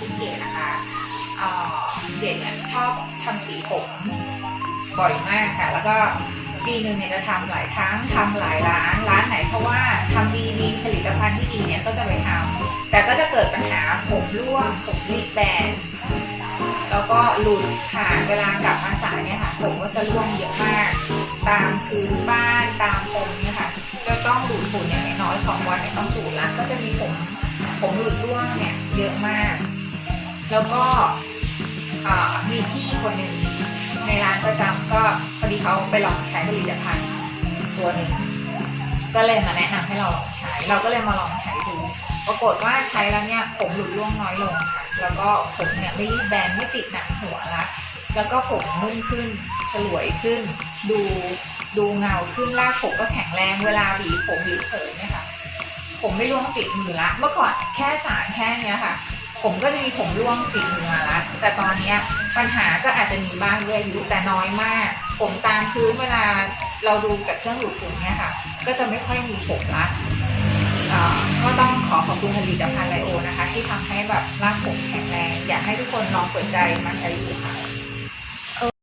คุณเกดนะคะเกดเนี่ยชอบทำสีผมบ่อยมากค่ะ แล้วก็ปีหนึ่งเนี่ยจะทำหลายครั้งทำหลายร้านร้านไหนเพราะว่าทำดีมีผลิตภัณฑ์ที่ดีเนี่ยก็จะไปทำแต่ก็จะเกิดปัญหาผมร่วงผมรีบแบนแล้วก็หลุดค่ะเวลากลับมาสายเนี่ยค่ะผมก็จะร่วงเยอะมาก ตามพื้นบ้านตามผมเนี่ยค่ะจะต้องดูดฝุ่นอย่างน้อยสองวันเนี่ยต้องดูดละก็จะมีผมผมหลุด แล้วก็มีพี่คนหนึ่งในร้านประจำก็พอดีเขาไปลองใช้ผลิตภัณฑ์ตัวหนึ่งก็เลยมาแนะนำให้เราลองใช้ เราก็เลยมาลองใช้ดู ปรากฏว่าใช้แล้วเนี่ยผมหลุดร่วงน้อยลงค่ะ แล้วก็ผมเนี่ยไม่รีบแบนไม่ติดหนังหัวละ แล้วก็ผมนุ่มขึ้น สลวยขึ้น ดูดูเงาขึ้นรากผมก็แข็งแรง เวลาหวีผมหวีเสยเนี่ยค่ะ ผมไม่ร่วงติดมือละ เมื่อก่อนแค่สารแค่เนี้ยค่ะ ผมก็จะมีผมร่วงติดมาละแต่ตอนเนี้ยปัญหาก็อาจจะมีบ้างด้วยอายุแต่น้อยมาก ผมตามพื้นเวลาเราดูจากเครื่องดูดฝุ่นเนี่ยค่ะ ก็จะไม่ค่อยมีผมละก็ต้องขอขอบคุณผลิตภัณฑ์ไลโอนะคะ ที่ทำให้แบบรากผมแข็งแรง อยากให้ทุกคนลองเปิดใจมาใช้ดูค่ะ